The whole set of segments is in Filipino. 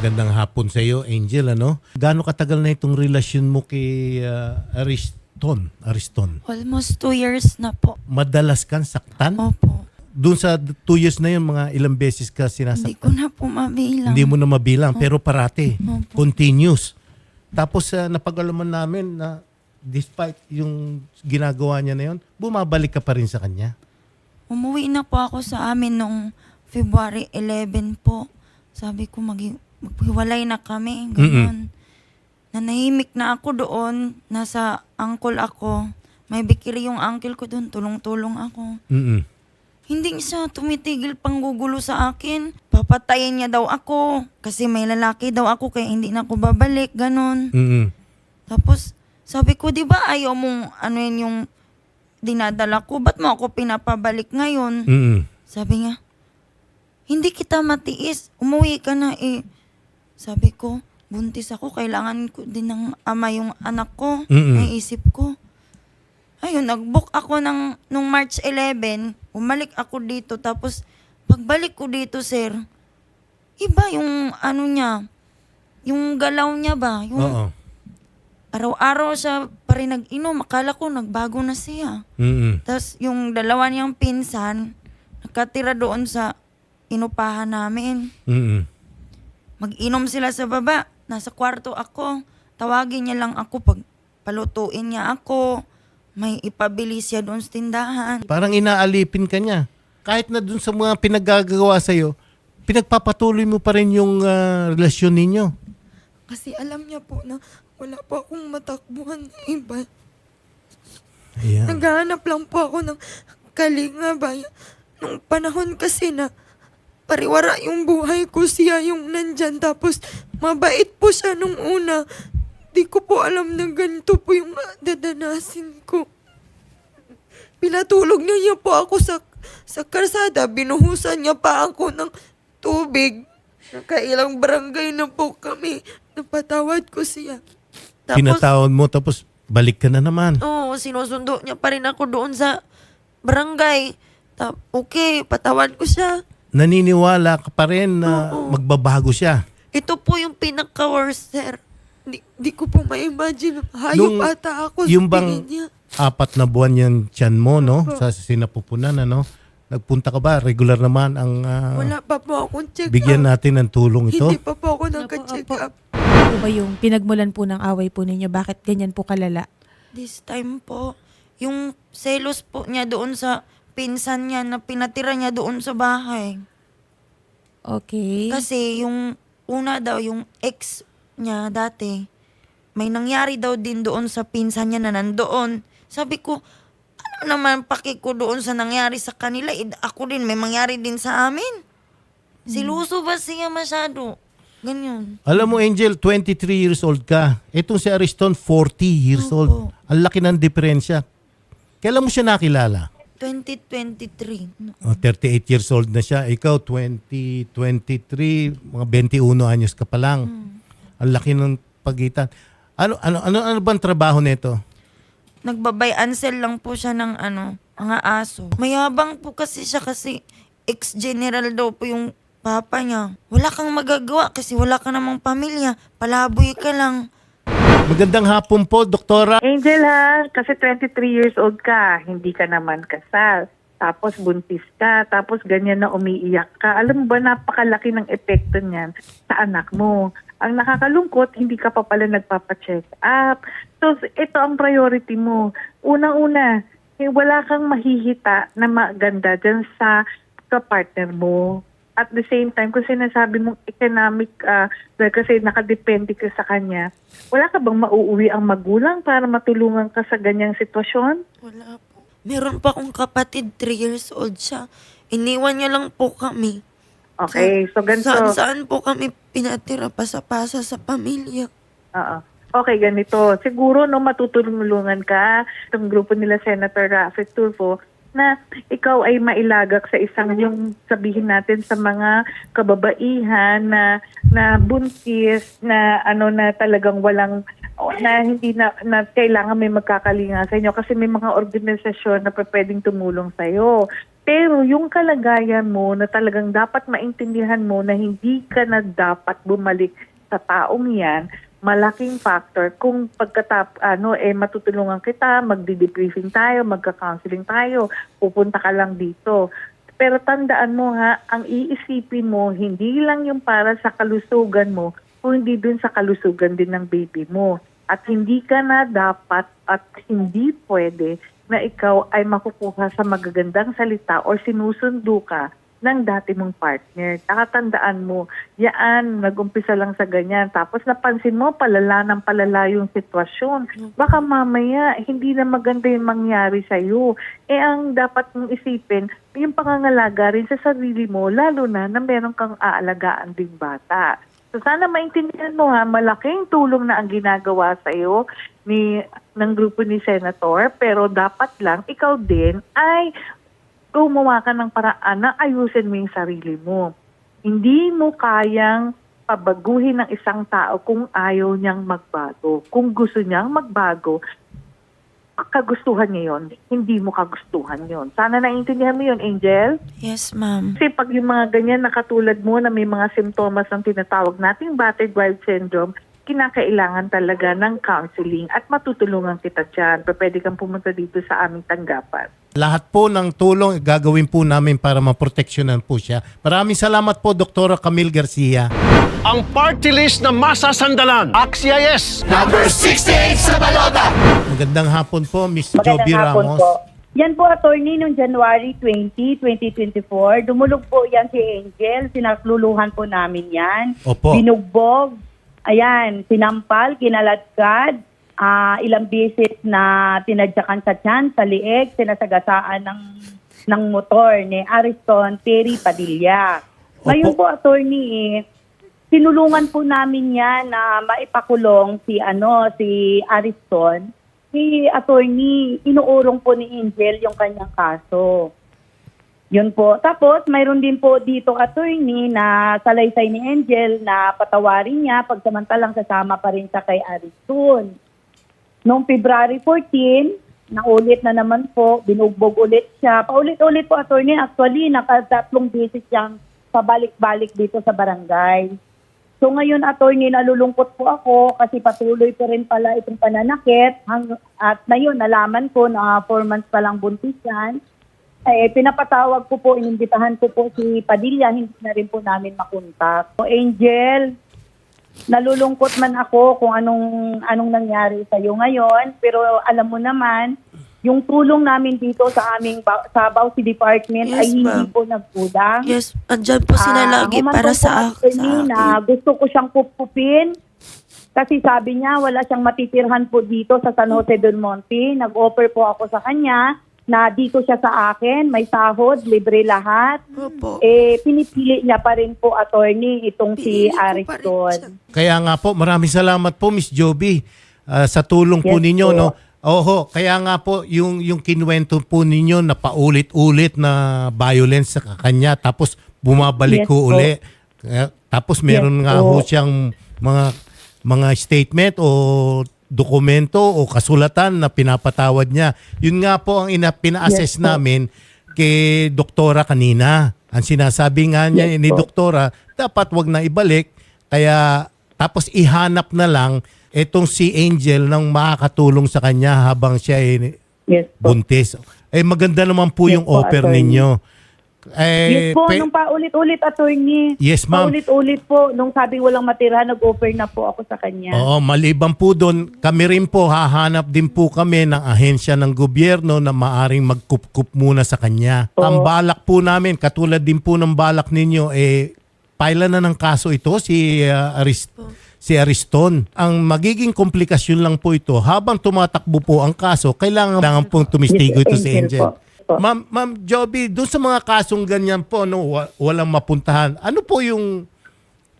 Magandang hapon sa iyo, Angel, ano? Gaano katagal na itong relasyon mo kay ah, Ariston? Ariston. Almost two years na po. Madalas kang saktan? Opo. Doon sa two years na yun, mga ilang beses ka Hindi sinasaktan? ko na po mabilang. Hindi mo na mabilang, pero parati. Opo. Continuous. Tapos uh, napag-alaman namin na despite yung ginagawa niya na yun, bumabalik ka pa rin sa kanya. Umuwi na po ako sa amin noong February 11 po. Sabi ko mag maghiwalay na kami. Ganun. Nanahimik na ako doon. Nasa uncle ako. May bikiri yung uncle ko doon. Tulong-tulong ako. Mm-mm. Hindi siya tumitigil panggugulo sa akin. Papatayin niya daw ako. Kasi may lalaki daw ako kaya hindi na ako babalik. Ganon. Mm-mm. Tapos, sabi ko, di ba ayaw mong ano yun yung dinadala ko? Ba't mo ako pinapabalik ngayon? Mm-mm. Sabi niya, hindi kita matiis. Umuwi ka na eh. Sabi ko, buntis ako. Kailangan ko din ng ama yung anak ko. Mm-mm. Naisip ko. Ayun, nag-book ako ng, nung March 11. Umalik ako dito. Tapos, pagbalik ko dito, sir, iba yung ano niya. Yung galaw niya ba? Yung Oo. araw-araw siya pa rin nag-inom. Akala ko nagbago na siya. Mm-mm. Tapos yung dalawa niyang pinsan, nakatira doon sa inupahan namin. Mm-mm. Mag-inom sila sa baba. Nasa kwarto ako. Tawagin niya lang ako pag palutuin niya ako. May ipabili siya doon sa tindahan. Parang inaalipin ka niya. Kahit na dun sa mga pinaggagawa sa'yo, pinagpapatuloy mo pa rin yung ah, relasyon ninyo. Kasi alam niya po na wala po akong matakbuhan ng iba. Ayan. Naghahanap lang po ako ng kalinga ba. Nung panahon kasi na pariwara yung buhay ko siya yung nandyan. Tapos mabait po siya nung una. Di ko po alam na ganito po yung dadanasin ko. Pinatulog niya niya po ako sa, sa karsada. Binuhusan niya pa ako ng tubig. Nakailang barangay na po kami. Napatawad ko siya. Pinatawad mo tapos balik ka na naman. Oo, sinusundo niya pa rin ako doon sa barangay. Ta- okay, patawad ko siya. Naniniwala ka pa rin na Oo. magbabago siya. Ito po yung pinaka-worst, sir. Di, di ko po ma-imagine. Hayop Nung- ata ako yung sa bang tingin niya. apat na buwan yung tiyan mo, no? Sa sinapupunan, ano? Nagpunta ka ba? Regular naman ang ah, Wala pa po akong check bigyan up. natin ng tulong ito. Hindi pa po ako Opo, nagka-check opo. up. Ano ba yung pinagmulan po ng away po ninyo? Bakit ganyan po kalala? This time po, yung selos po niya doon sa pinsan niya na pinatira niya doon sa bahay. Okay. Kasi yung una daw, yung ex niya dati, may nangyari daw din doon sa pinsan niya na nandoon. Sabi ko, ano naman paki ko doon sa nangyari sa kanila? Eh, ako din, may mangyari din sa amin. Siluso ba siya masyado? Ganyan. Alam mo, Angel, 23 years old ka. Itong si Ariston, 40 years Opo. old. Ang laki ng diferensya. Kailan mo siya nakilala? 2023. No. Oh, 38 years old na siya. Ikaw, 20, 23, mga 21 anyos ka pa lang. Ang laki ng pagitan. Ano, ano, ano, ano bang trabaho nito? Nagbabay ansel lang po siya ng ano, mga aso. Mayabang po kasi siya kasi ex-general daw po yung papa niya. Wala kang magagawa kasi wala ka namang pamilya. Palaboy ka lang. Magandang hapon po, Doktora. Angel ha, kasi 23 years old ka, hindi ka naman kasal. Tapos buntis ka, tapos ganyan na umiiyak ka. Alam mo ba, napakalaki ng epekto niyan sa anak mo. Ang nakakalungkot, hindi ka pa pala nagpapacheck up. So, ito ang priority mo. Unang-una, eh, wala kang mahihita na maganda dyan sa ka-partner mo. At the same time, kung sinasabi mong economic, dahil kasi nakadepende ka sa kanya, wala ka bang mauuwi ang magulang para matulungan ka sa ganyang sitwasyon? Wala po. Meron pa akong kapatid, 3 years old siya. Iniwan niya lang po kami. Okay, so ganito. Saan, saan po kami pinatira pasa-pasa sa pamilya. Oo. Okay, ganito. Siguro no matutulungan ka itong grupo nila Senator Rafi Tulfo na ikaw ay mailagak sa isang yung sabihin natin sa mga kababaihan na na buntis na ano na talagang walang na hindi na, na kailangan may magkakalinga sa inyo kasi may mga organisasyon na pwedeng tumulong sa iyo. Pero yung kalagayan mo na talagang dapat maintindihan mo na hindi ka na dapat bumalik sa taong yan, malaking factor kung pagkatap ano eh matutulungan kita, magdi-debriefing tayo, magka-counseling tayo, pupunta ka lang dito. Pero tandaan mo ha, ang iisipin mo hindi lang yung para sa kalusugan mo, kundi dun sa kalusugan din ng baby mo. At hindi ka na dapat at hindi pwede na ikaw ay makukuha sa magagandang salita or sinusundo ka ng dati mong partner. Nakatandaan mo, yaan, nag-umpisa lang sa ganyan. Tapos napansin mo, palala ng palala yung sitwasyon. Baka mamaya, hindi na maganda yung mangyari sa'yo. Eh, ang dapat mong isipin, yung pangangalaga rin sa sarili mo, lalo na na meron kang aalagaan ding bata. So sana maintindihan mo ha, malaking tulong na ang ginagawa sa iyo ni ng grupo ni Senator, pero dapat lang ikaw din ay gumawa ka ng paraan na ayusin mo yung sarili mo. Hindi mo kayang pabaguhin ng isang tao kung ayaw niyang magbago. Kung gusto niyang magbago, kagustuhan niya yun. Hindi mo kagustuhan yon. Sana naiintindihan mo yun, Angel. Yes, ma'am. Kasi pag yung mga ganyan na katulad mo na may mga simptomas ng tinatawag nating battered wife syndrome, kinakailangan talaga ng counseling at matutulungan kita dyan. Pwede kang pumunta dito sa aming tanggapan. Lahat po ng tulong gagawin po namin para maproteksyonan po siya. Maraming salamat po, Dr. Camille Garcia. ang party list na masasandalan. Axia yes! Magandang hapon po, Miss Magandang Joby hapon Ramos. po. Yan po, attorney, noong January 20, 2024. Dumulog po yan si Angel. Sinakluluhan po namin yan. Opo. Binugbog. Ayan, sinampal, kinaladkad. Ah ilang beses na tinadyakan sa tiyan, sa lieg, sinasagasaan ng, ng motor ni Ariston Terry Padilla. Ngayon po, attorney, eh, tinulungan po namin yan na maipakulong si ano si Ariston. Si attorney, inuurong po ni Angel yung kanyang kaso. Yun po. Tapos, mayroon din po dito attorney na salaysay ni Angel na patawarin niya pagsamantalang kasama pa rin siya kay Ariston. Noong February 14, naulit na naman po, binugbog ulit siya. Paulit-ulit po attorney, actually, nakatatlong beses siyang pabalik-balik dito sa barangay. So ngayon, attorney, nalulungkot po ako kasi patuloy pa rin pala itong pananakit. At ngayon, nalaman ko na 4 months pa lang buntis yan. Eh, pinapatawag ko po, inimbitahan ko po si Padilla, hindi na rin po namin makontak. So, Angel, nalulungkot man ako kung anong anong nangyari sa iyo ngayon, pero alam mo naman, yung tulong namin dito sa aming ba- sa Bausi Department Yes, ay hindi ma'am. po nagkulang. Yes, andyan po sila Ah, lagi humantong para po sa, ako sa kay Nina, akin. gusto ko siyang pupupin. Kasi sabi niya, wala siyang matitirhan po dito sa San Jose del Monte. Nag-offer po ako sa kanya na dito siya sa akin, may sahod, libre lahat. Opo. Eh, pinipili niya pa rin po, attorney, itong si Pinili ko pa rin Ariston. Kaya nga po, maraming salamat po, Miss Joby, ah, sa tulong po Yes ninyo. po. No? Oho, kaya nga po, yung, yung kinwento po ninyo na paulit-ulit na violence sa kanya, tapos bumabalik Yes ko po. uli. Kaya- tapos meron Yes nga po. ho siyang mga, mga statement o dokumento o kasulatan na pinapatawad niya. Yun nga po ang ina, pina-assess Yes namin kay doktora kanina. Ang sinasabi nga niya Yes ni po. doktora, dapat wag na ibalik. Kaya tapos ihanap na lang itong si Angel nang makakatulong sa kanya habang siya ay Yes po. buntis. Eh maganda naman po Yes yung po, offer attorney. ninyo. Eh, yes po, pe- nung paulit-ulit, attorney. Yes, ma'am. Paulit-ulit po, nung sabi walang matira, nag-offer na po ako sa kanya. Oo, maliban po doon, kami rin po, hahanap din po kami ng ahensya ng gobyerno na maaring magkup-kup muna sa kanya. Oo. Ang balak po namin, katulad din po ng balak ninyo, eh, paila na ng kaso ito si uh, Arist si Ariston. Ang magiging komplikasyon lang po ito, habang tumatakbo po ang kaso, kailangan lang pong tumistigo ito si Angel Angel. po. Po. Ma'am, Ma'am Joby, doon sa mga kasong ganyan po, no, wa- walang mapuntahan, ano po yung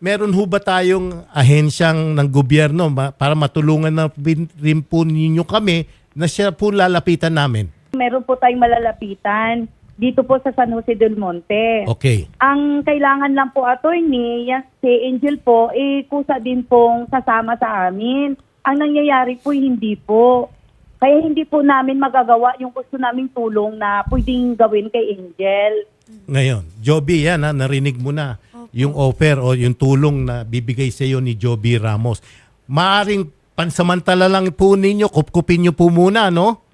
meron ho ba tayong ahensyang ng gobyerno ma- para matulungan na bin- rin po ninyo kami na siya po lalapitan namin? Meron po tayong malalapitan dito po sa San Jose del Monte. Okay. Ang kailangan lang po, attorney, si Angel po, eh, kusa din pong sasama sa amin. Ang nangyayari po, hindi po. Kaya hindi po namin magagawa yung gusto naming tulong na pwedeng gawin kay Angel. Ngayon, Joby, yan ha, narinig mo na yung offer o yung tulong na bibigay sa iyo ni Joby Ramos. Maaring pansamantala lang po ninyo, kupkupin nyo po muna, no?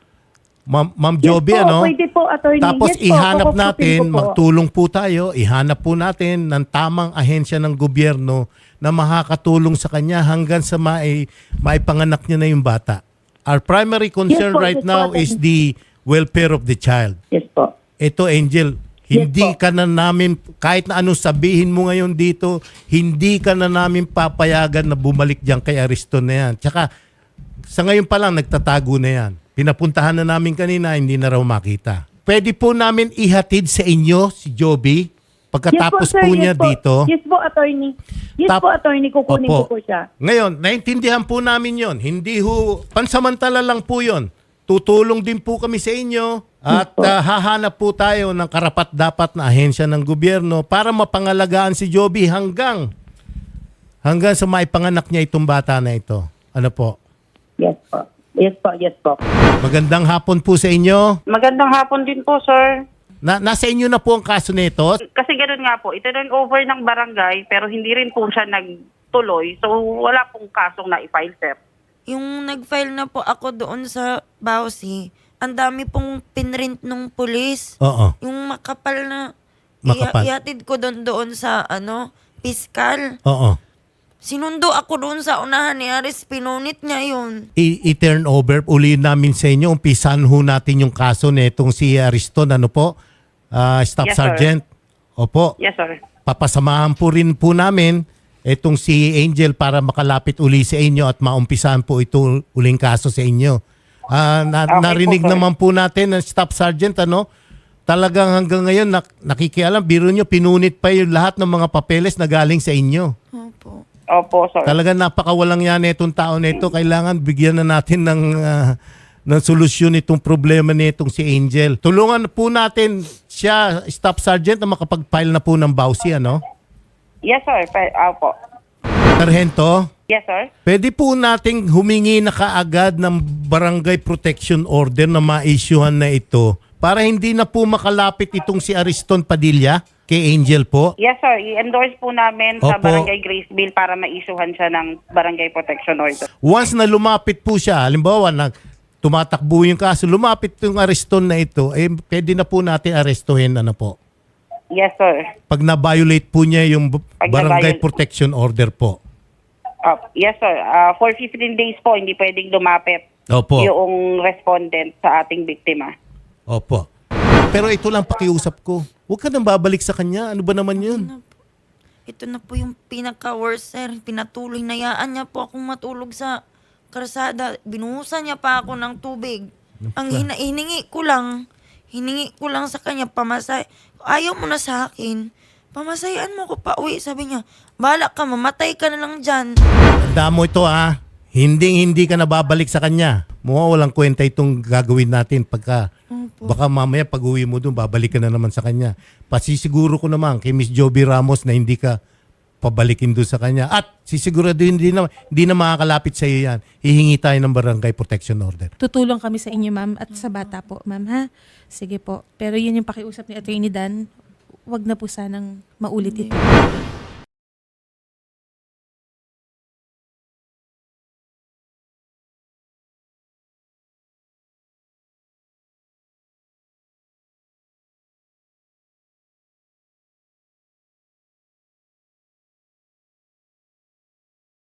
Ma'am, Ma'am Joby, yes po, ano? pwede po, attorney. Tapos yes po, ihanap kukupin natin, po. magtulong po tayo, ihanap po natin ng tamang ahensya ng gobyerno na makakatulong sa kanya hanggang sa mai, maipanganak niya na yung bata. Our primary concern Yes po, right yes po, now is the welfare of the child. Yes po. Ito, Angel, hindi Yes po. ka na namin, kahit na anong sabihin mo ngayon dito, hindi ka na namin papayagan na bumalik diyan kay Ariston na yan. Tsaka, sa ngayon pa lang, nagtatago na yan. Pinapuntahan na namin kanina, hindi na raw makita. Pwede po namin ihatid sa inyo si Joby pagkatapos yes po, sir, po yes niya po. dito. Yes po, attorney. Yes Tap- po, attorney. Kukunin Opo. ko po siya. Ngayon, naintindihan po namin yon. Hindi ho, pansamantala lang po yon. Tutulong din po kami sa inyo at Opo. ah, hahanap po tayo ng karapat-dapat na ahensya ng gobyerno para mapangalagaan si Joby hanggang hanggang sa maipanganak niya itong bata na ito. Ano po? Yes po. Yes po, yes po. Magandang hapon po sa inyo. Magandang hapon din po, sir. Na, nasa inyo na po ang kaso nito. Kasi ganoon nga po, ito rin over ng barangay pero hindi rin po siya nagtuloy. So wala pong kasong na-file, sir. Yung nag-file na po ako doon sa Bausi, ang dami pong pinrint nung pulis. Oo. Yung makapal na Makapal. iya- ihatid ko doon doon sa ano, piskal. Oo. Sinundo ako doon sa unahan ni Aris, pinunit niya yun. I- i-turn over uli namin sa inyo. Umpisan ho natin yung kaso nitong si Ariston. Ano po? Ah, Staff Yes, sir. Sergeant. Opo. Yes, sir. papasamahan po rin po namin itong si Angel para makalapit uli sa inyo at maumpisahan po ito uling kaso sa inyo. Ah, na- Okay po, narinig sir. naman po natin ng Staff Sergeant ano, talagang hanggang ngayon nak- nakikialam, biro nyo, pinunit pa yung lahat ng mga papeles na galing sa inyo. Opo. Opo, sir. Talagang napakawalang yan itong tao na ito. Kailangan bigyan na natin ng, ah, ng solusyon itong problema nitong si Angel. Tulungan po natin siya, Staff Sergeant, na makapag-file na po ng bawsi, ano? Yes, sir. Opo. Sargento, Yes, sir. pwede po nating humingi na kaagad ng barangay protection order na ma-issuehan na ito para hindi na po makalapit itong si Ariston Padilla kay Angel po. Yes, sir. I-endorse po namin sa Opo. Barangay Grace Bill para ma-issuehan siya ng Barangay Protection Order. Once na lumapit po siya, halimbawa nag tumatakbo yung kaso, lumapit yung Ariston na ito, eh pwede na po natin arestuhin ano po. Yes, sir. Pag na-violate po niya yung b- Pag barangay na-violate- protection order po. Uh, yes, sir. Ah, for 15 days po, hindi pwedeng lumapit Opo. yung respondent sa ating biktima. Opo. Pero ito lang pakiusap ko. Huwag ka nang babalik sa kanya. Ano ba naman yun? Ito na po yung pinaka-worst, sir. Pinatuloy na yaan niya po akong matulog sa karsada. Binuhusan niya pa ako ng tubig. Ang hina- hiningi ko lang, hiningi ko lang sa kanya pamasay. Ayaw mo na sa akin. Pamasayan mo ko pa uwi. Sabi niya, bala ka, mamatay ka na lang dyan. Tanda mo ito ah. Hindi hindi ka na babalik sa kanya. Mukha walang kwenta itong gagawin natin pagka baka mamaya pag uwi mo doon babalik ka na naman sa kanya. Pasisiguro ko naman kay Miss Joby Ramos na hindi ka pabalikin doon sa kanya. At sisigurado hindi na, hindi na makakalapit sa iyo yan. Hihingi tayo ng barangay protection order. Tutulong kami sa inyo, ma'am, at sa bata po, ma'am, ha? Sige po. Pero yun yung pakiusap ni Attorney Dan. Huwag na po sanang maulit ito.